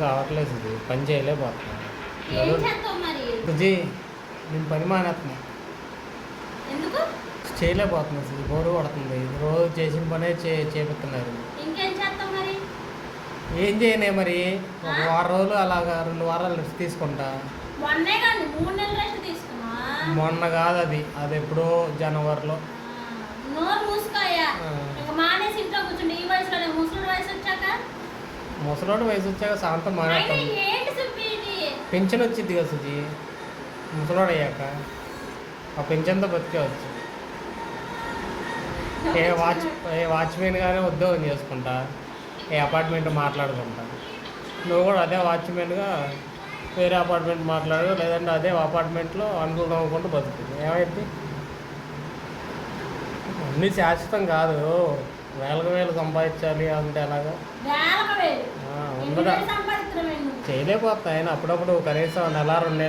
కావట్లేదు సుజీ పని చేయలేకపోతున్నా ఏం చేస్తావు మరి? సుజీ నేను పని మానేస్తున్నా. ఎందుకు? చేయలేకపోతున్నా సుజీ బోరు కొడుతుంది. రోజు చేసిన పనే చే చేపిస్తున్నారు. ఏం చేయనే మరి? ఒక వారం రోజులు అలాగా రెండు వారాలు రెస్ట్ తీసుకుంటా. మొన్న కాదు అది. అది ఎప్పుడో జనవరిలో. ముసలోడు వయసు వచ్చాక శాంతం మానేస్తాం పెన్షన్ వచ్చింది కదా సుజీ. ముసలోడు అయ్యాక ఆ పెన్షన్తో బతికేవచ్చు ఏ వాచ్ ఏ వాచ్మెన్గానే ఉద్యోగం చేసుకుంటా ఏ అపార్ట్మెంట్ మాట్లాడుకుంటా. నువ్వు కూడా అదే వాచ్మెన్గా వేరే అపార్ట్మెంట్ మాట్లాడు లేదంటే అదే అపార్ట్మెంట్లో అనుకూలం అవ్వకుండా బతుకుతుంది ఏమైంది? అన్నీ శాశ్వతం కాదు. వేలకు వేలు సంపాదించాలి అంటే ఎలాగా? ఉండదా? చేయలేకపోతా ఆయన అప్పుడప్పుడు కనీసం నెల రెండు